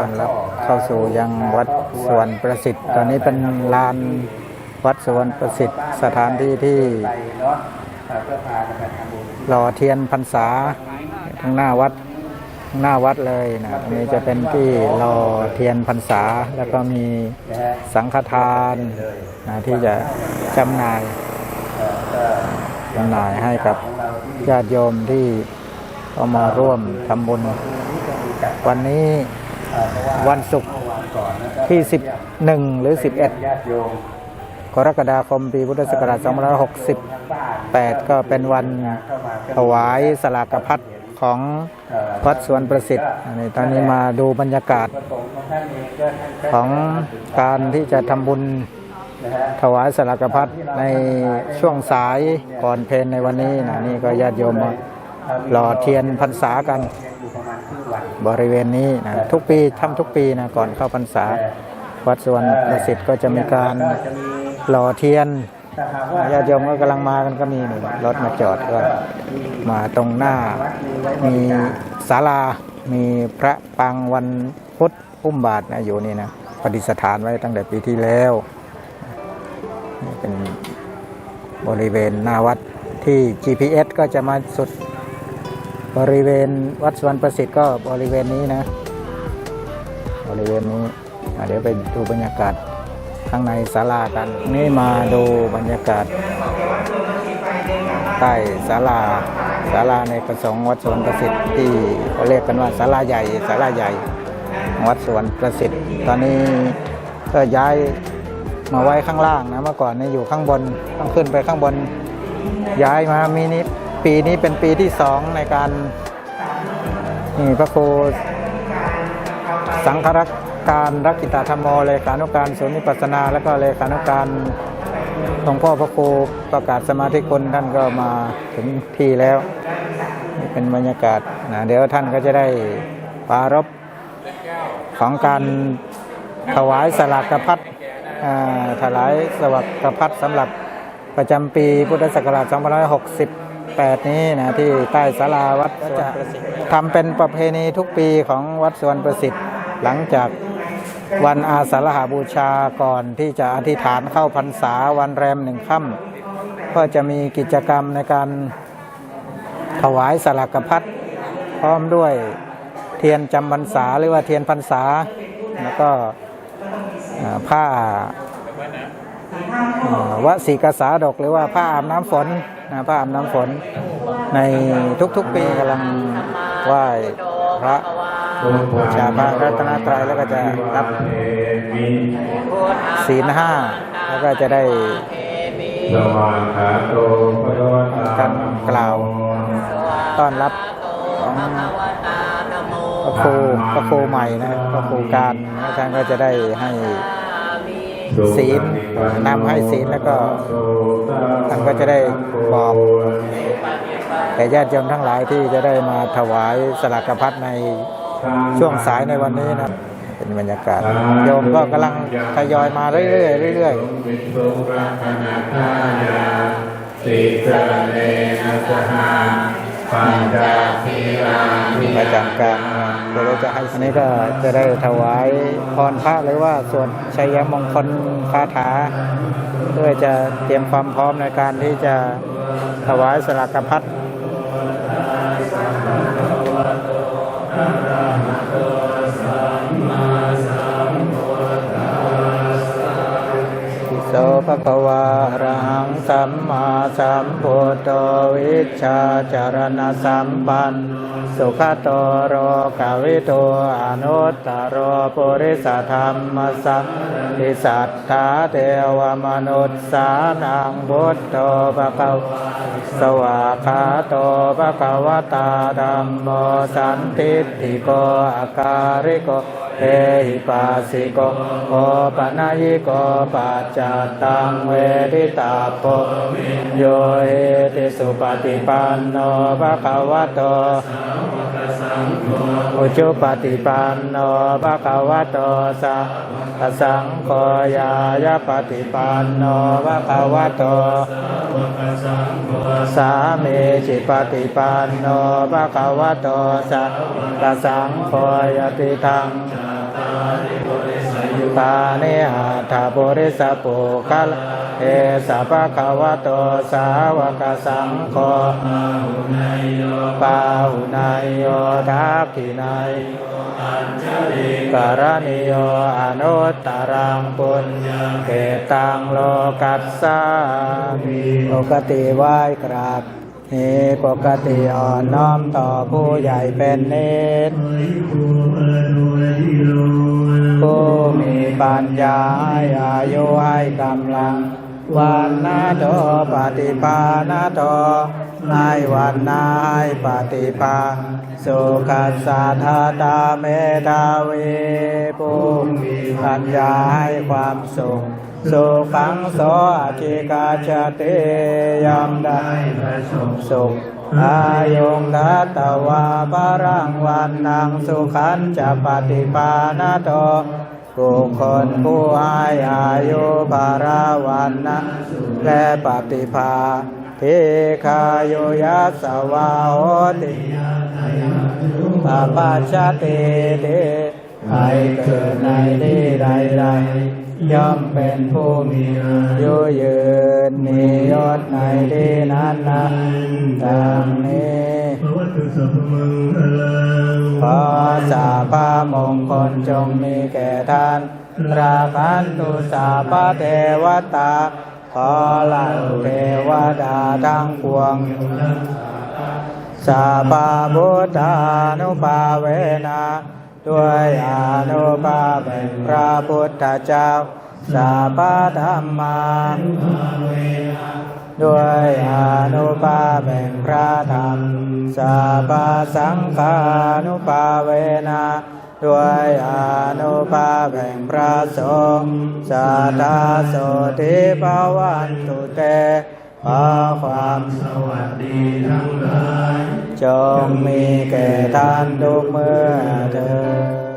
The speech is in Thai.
ต้อนรับเข้าสู่ยังวัดสวนประสิทธิ์ ตอนนี้เป็นลานวัดสวนประสิทธิ์ สถานที่ที่เนาะเพื่อพากันไปทำบุญหล่อเทียนพรรษาทั้งหน้าวัดทั้งหน้าวัดเลยนะตรงนี้จะเป็นที่หล่อเทียนพรรษา แล้วก็มีสังฆทานนะที่จะจำหน่ายจำหน่ายให้กับญาติโยมที่เข้ามาร่วมทำบุญวันนี้ ว่าวันศุกร์เมื่อวานก่อนนะครับที่ 11 หรือ 11ญาติโยมกรกฎาคมปีพุทธศักราช2568 ก็เป็นวันถวายสลากพัดของวัดสวนประสิทธิ์อันนี้ตอนนี้มาดูบรรยากาศประสงค์ของท่านเองก็ท่านก็ของการที่จะทำบุญนะฮะถวายสลากพัดในช่วงสายก่อนเพลนในวันนี้นะนี่ก็ญาติโยมมาหล่อเทียนพรรษากัน บริเวณนี้นะทุกปีทำทุกปีนะก่อนเข้าพรรษา วัดสวนประสิทธิ์ก็จะมีการก็จะมีหล่อเทียนถ้าหากว่าญาติโยมก็กำลังมากันก็มีหนึ่งรถมาจอดก็มาตรงหน้า มีศาลา มีพระปางวันพุธอุ้มบาทนะอยู่นี่นะประดิษฐานไว้ตั้งแต่ปีที่แล้วนี่เป็นบริเวณหน้าวัดที่ GPS ก็จะมาสุด บริเวณวัดสวนประสิทธิ์ก็บริเวณนี้นะ บริเวณนี้เดี๋ยวไปดูบรรยากาศข้างในศาลากัน นี่มาดูบรรยากาศ ใต้ศาลาศาลาในประสงค์วัดสวนประสิทธิ์ที่เขาเรียกกันว่าศาลาใหญ่ศาลาใหญ่ของวัดสวนประสิทธิ์ ตอนนี้ก็ย้ายมาไว้ข้างล่างนะเมื่อก่อนเนี่ยอยู่ข้างบนต้องขึ้นไปข้างบนย้ายมามีนี้ ปีนี้เป็นปีที่สองในการนี่พระครูสังฆรักการรักกิตาธรรมโมเลขานุการศูนย์นิพพานา และก็เลขานุการหลวงพ่อพระครูประกาศสมาธิคุณท่านก็มาถึงที่แล้ว นี่เป็นบรรยากาศนะเดี๋ยวท่านก็จะได้ปารบของการถวายสลากพัดอ่าถวายสลากพัดสำหรับประจำปีพุทธศักราช 2568นี้นะที่ใต้ศาลาวัดจะทำเป็นประเพณีทุกปีของวัดสวนประสิทธิ์ หลังจากวันอาสาฬหาบูชาก่อนที่จะอธิษฐานเข้าพรรษาวันแรมหนึ่งค่ำก็จะมีกิจกรรมในการถวายสลากพัดพร้อมด้วยเทียนจำพรรษาหรือว่าเทียนพรรษา แล้วก็ผ้า วสีกษาดกหรือว่าผ้าอาบน้ำฝนนะผ้าอาบน้ำฝน ในทุกๆปีกำลังไหว้พระบูชาพระรัตนตรัยแล้วก็จะรับศีลห้าแล้วก็จะได้กาโตภะคะวะตาการกล่าวต้อนรับของพระครูพระครูใหม่นะพระครูการท่านก็จะได้ให้ ศีลนำให้ศีลแล้วก็ท่านก็จะได้บอกแก่ญาติโยมทั้งหลายที่จะได้มาถวายสลากพัดในช่วงสายในวันนี้นะเป็นบรรยากาศโยมก็กำลังทยอยมาเรื่อยๆเรื่อยวิ ปัญจศีลามิประจำการเดี๋ยวเราจะให้อันนี้ก็จะได้ถวายพรพระหรือว่าสวดชัยมงคลคาถา เพื่อจะเตรียมความพร้อมในการที่จะถวายสลากพัดโสภะคะวาระหังสัมมาสัมพุทโตวิชชาจารณสัมปันสุขโตโรกาวิโตอนุตตรโรปุริสธรรมสังติสัทธาเทวมนุษย์สานังบุตโตภะคะวสวากาโตภะคะวตาธัมโมสันติติโกอาการิโกเอหิปัสสิโกโอปะนายิโกปัจจตังเวทิตาโปโยเอติสุปฏิปันโนภะคะวะโตอุจุปฏิปันโนภะคะวะโตสะสังโฆยายะปฏิปันโนภะคะวะโตสาเมจิปฏิปันโนภะคะวะโตสะสังโฆยติทัง ตาเนหัตถบริสปุกัลเอสัพพะคะวะโตสาวกสังโฆปาหุนายโยทักขินายการณิโยอนุตตรังปุญญเกตังโลกัสสามีปกติไหว้กราบ เฮปกติอ่อนน้อมต่อผู้ใหญ่เป็นเนตรผู้มีปัญญาอายุให้กำลัง วันนาโตปฏิปานาโตให้วันนาให้ปฏิปา สุขัสสะทาตาเมตาเวผู้มีปัญญาให้ความสุข สุขังโสอธิกาชเตยามได้ประสบสุขอายุงทัตตวาปรังวันนางสุขันจะปฏิปานาโตบุคคลผู้ให้อายุภาราวันนะและปฏิภาทิคายุยัสสวาโหติปาปาชาติเตให้เกิดในที่ใดใดๆ ย่อมเป็นผู้มีอายุยืนมียศในที่นั้นนั้นดังนี้พระวัตุสัพพมังคลังขอสาพามงคลจงมีแก่ท่านราคันตุสาพเทวตา ขอเหล่าเทวดาทั้งปวงสาปาบุตานุภาเวนะ ด้วยอนุภาพแห่งพระพุทธเจ้าสาปาธรรมาด้วยอนุภาพแห่งพระธรรมสาปาสังฆานุภาเวนะด้วยอนุภาพแห่งพระสงฆ์สาธาโสธิภาวันตุเตขอความสวัสดีทั้งหลาย จงมีแก่ท่านทุกเมื่อเธอ